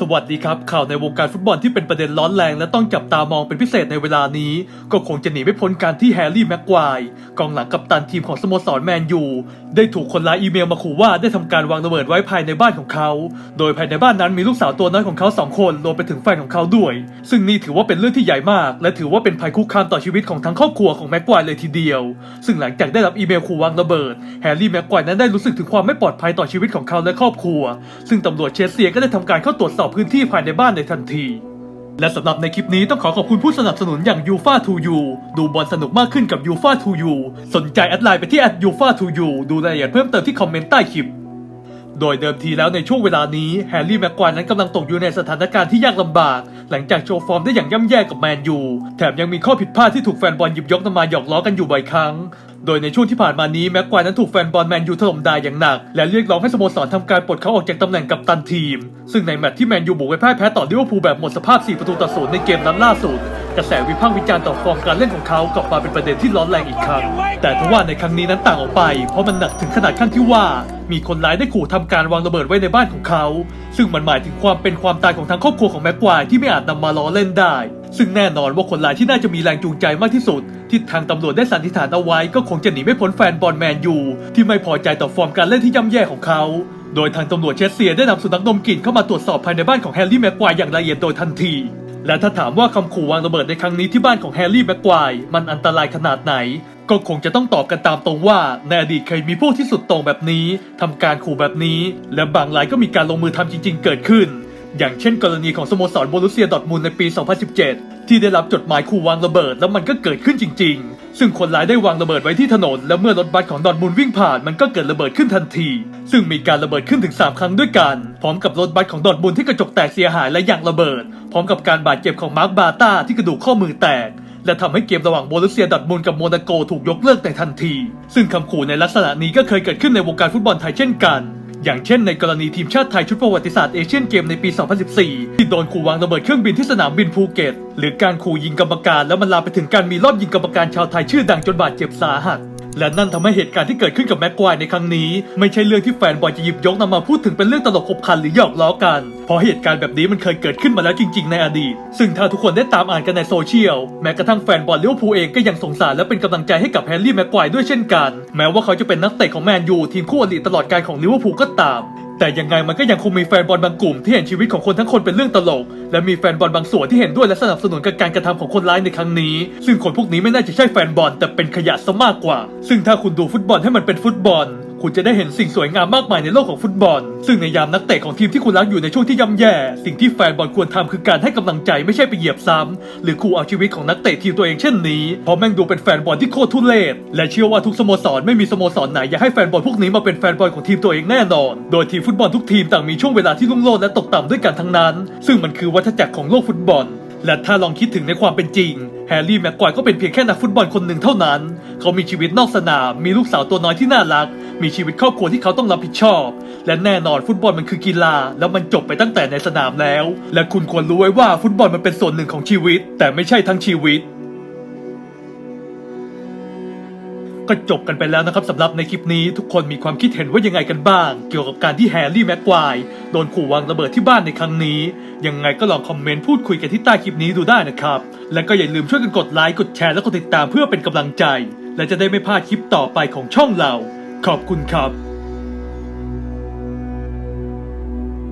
สวัสดีครับ ข่าวในวงการฟุตบอลที่เป็นประเด็นร้อนแรงและต้องจับตามองเป็นพิเศษในเวลานี้ ก็คงจะหนีไม่พ้นการที่แฮร์รี่แม็กควาย กองหลังกัปตันทีมของสโมสรแมนยู ได้ถูกคนร้ายอีเมลมาขู่ว่าได้ทำการวางระเบิดไว้ภายในบ้านของเขา โดยภายในบ้านนั้นมีลูกสาวตัวน้อยของเขาสองคนรวมไปถึงแฟนของเขาด้วย ซึ่งนี่ถือว่าเป็นเรื่องที่ใหญ่มาก และถือว่าเป็นภัยคุกคามต่อชีวิตของทั้งครอบครัวของแม็กควายเลยทีเดียว ซึ่งหลังจากได้รับอีเมลขู่วางระเบิดแฮร์รี่แม็กควายนั้นได้รู้สึกถึงความไม่ปลอดภัยต่อชีวิตของเขาและครอบครัว ซึ่งตำรวจเชสเซียก็ได้ทำการเข้าตรวจสอบพื้นที่ภายในบ้านในทันที และสำหรับในคลิปนี้ต้องขอขอบคุณผู้สนับสนุนอย่าง u f a 2 u ดูบอลสนุกมากขึ้นกับ u f a 2 u สนใจแอดไลน์ไปที่ u f a 2 u ดูรายละเอียดเพิ่มเติมที่คอมเมนต์ใต้คลิป โดยเดิมทีแล้วในช่วงเวลานี้แฮร์รี่แม็กควายนั้นกำลังตกอยู่ในสถานการณ์ที่ยากลำบาก หลังจากโชว์ฟอร์มได้อย่างย่ำแย่กับแมนยูแถมยังมีข้อผิดพลาดที่ถูกแฟนบอลหยิบยกนำมาหยอกล้อกันอยู่บ่อยครั้ง โดยในช่วงที่ผ่านมานี้แม็กควายนั้นถูกแฟนบอลแมนยูถล่มด่าอย่างหนัก และเรียกร้องให้สโมสรทำการปลดเขาออกจากตำแหน่งกัปตันทีม ซึ่งในแมตช์ที่แมนยูบุกไปพ่ายแพ้ต่อลิเวอร์พูลแบบหมดสภาพ 4 ประตูต่อศูนย์ในเกมนัดล่าสุดกระแสวิพากษ์วิจารณ์ต่อฟอร์มการเล่นของเขากลับมาเป็นประเด็นที่ร้อนแรงอีกครั้ง แต่ทว่าในครั้งนี้นั้นต่างออกไป เพราะมันหนักถึงขนาดขั้นที่ว่า มีคนร้ายได้ขู่ทำการวางระเบิดไว้ในบ้านของเขา ซึ่งมันหมายถึงความเป็นความตายของทั้งครอบครัวของแม็กควายที่ไม่อาจนำมาล้อเล่นได้ ซึ่งแน่นอนว่าคนร้ายที่น่าจะมีแรงจูงใจมากที่สุด ที่ทางตำรวจได้สันนิษฐานเอาไว้ก็คงจะหนีไม่พ้นแฟนบอลแมนยูที่ไม่พอใจต่อฟอร์มการเล่นที่ย่ำแย่ของเขา โดยทางตำรวจเชสเซียได้นำสุนัขดมกลิ่นเข้ามาตรวจสอบภายในบ้านของแฮร์รี่แม็กควายอย่างละเอียดโดยทันที และถ้าถามว่าคำขู่วางระเบิดในครั้งนี้ที่บ้านของแฮร์รี่แม็กควายมันอันตรายขนาดไหน ก็คงจะต้องตอบกันตามตรงว่าในอดีตเคยมีพวกที่สุดต่งแบบนี้ทำการขู่แบบนี้ และบางรายก็มีการลงมือทำจริง ๆ เกิดขึ้น อย่างเช่นกรณีของสโมสรโบรุเซียดอทมุนด์ในปี 2017 ที่ได้รับจดหมายขู่วางระเบิดแล้วมันก็เกิดขึ้นจริง ๆ ซึ่งคนร้ายได้วางระเบิดไว้ที่ถนน และเมื่อรถบัสของดอทมุนด์วิ่งผ่านมันก็เกิดระเบิดขึ้นทันที ซึ่งมีการระเบิดขึ้นถึง 3 ครั้งด้วยกัน พร้อมกับรถบัสของดอทมุนด์ที่กระจกแตกเสียหายและยางระเบิด พร้อมกับการบาดเจ็บของมาร์คบาต้าที่กระดูกข้อมือแตกและทำให้เกมระหว่างโบรุเซียดอร์ทมุนด์กับโมนาโกถูกยกเลิกในทันที ซึ่งคำขู่ในลักษณะนี้ก็เคยเกิดขึ้นในวงการฟุตบอลไทยเช่นกัน อย่างเช่นในกรณีทีมชาติไทยชุดประวัติศาสตร์เอเชียนเกมในปี 2014 ที่โดนขู่วางระเบิดเครื่องบินที่สนามบินภูเก็ต หรือการขู่ยิงกรรมการแล้วมันลามไปถึงการมีรอบยิงกรรมการชาวไทยชื่อดังจนบาดเจ็บสาหัสและนั่นทำให้เหตุการณ์ที่เกิดขึ้นกับแม็กควายในครั้งนี้ ไม่ใช่เรื่องที่แฟนบอลจะหยิบยกนำมาพูดถึงเป็นเรื่องตลกขบขันหรือหยอกล้อกัน เพราะเหตุการณ์แบบนี้มันเคยเกิดขึ้นมาแล้วจริง ๆ ในอดีต ซึ่งถ้าทุกคนได้ตามอ่านกันในโซเชียล แม้กระทั่งแฟนบอลลิเวอร์พูลเองก็ยังสงสารและเป็นกำลังใจให้กับแฮร์รี่แม็กควายด้วยเช่นกัน แม้ว่าเขาจะเป็นนักเตะของแมนยูทีมคู่อริตลอดกาลของลิเวอร์พูลก็ตาม แต่ยังไงมันก็ยังคงมีแฟนบอลบางกลุ่มที่เห็นชีวิตของคนทั้งคนเป็นเรื่องตลก และมีแฟนบอลบางส่วนที่เห็นด้วยและสนับสนุนกับการกระทำของคนร้ายในครั้งนี้ ซึ่งคนพวกนี้ไม่น่าจะใช่แฟนบอลแต่เป็นขยะซะมากกว่า ซึ่งถ้าคุณดูฟุตบอลให้มันเป็นฟุตบอล คุณจะได้เห็นสิ่งสวยงามมากมายในโลกของฟุตบอล ซึ่งในยามนักเตะของทีมที่คุณรักอยู่ในช่วงที่ย่ำแย่ สิ่งที่แฟนบอลควรทำคือการให้กำลังใจไม่ใช่ไปเหยียบซ้ำหรือขู่เอาชีวิตของนักเตะทีมตัวเองเช่นนี้เพราะแม่งดูเป็นแฟนบอลที่โคตรทุเรศและเชื่อว่าทุกสโมสรไม่มีสโมสรไหนอยากให้แฟนบอลพวกนี้มาเป็นแฟนบอลของทีมตัวเองแน่นอน โดยทีมฟุตบอลทุกทีมต่างมีช่วงเวลาที่รุ่งโรจน์และตกต่ำด้วยกันทั้งนั้น ซึ่งมันคือวัฏจักรของโลกฟุตบอลและถ้าลองคิดถึงในความเป็นจริง แฮร์รี่แม็กควายก็เป็นเพียงแค่นักฟุตบอลคนหนึ่งเท่านั้น เขามีชีวิตนอกสนาม มีลูกสาวตัวน้อยที่น่ารัก มีชีวิตครอบครัวที่เขาต้องรับผิดชอบ และแน่นอนฟุตบอลมันคือกีฬา แล้วมันจบไปตั้งแต่ในสนามแล้ว และคุณควรรู้ไว้ว่าฟุตบอลมันเป็นส่วนหนึ่งของชีวิต แต่ไม่ใช่ทั้งชีวิตก็จบกันไปแล้วนะครับสำหรับในคลิปนี้ทุกคนมีความคิดเห็นว่ายังไงกันบ้าง เกี่ยวกับการที่แฮร์รี่แม็กควายโดนขู่วางระเบิดที่บ้านในครั้งนี้ ยังไงก็ลองคอมเมนต์พูดคุยกันที่ใต้คลิปนี้ดูได้นะครับ และก็อย่าลืมช่วยกันกดไลค์กดแชร์และกดติดตามเพื่อเป็นกำลังใจ และจะได้ไม่พลาดคลิปต่อไปของช่องเรา ขอบคุณครับ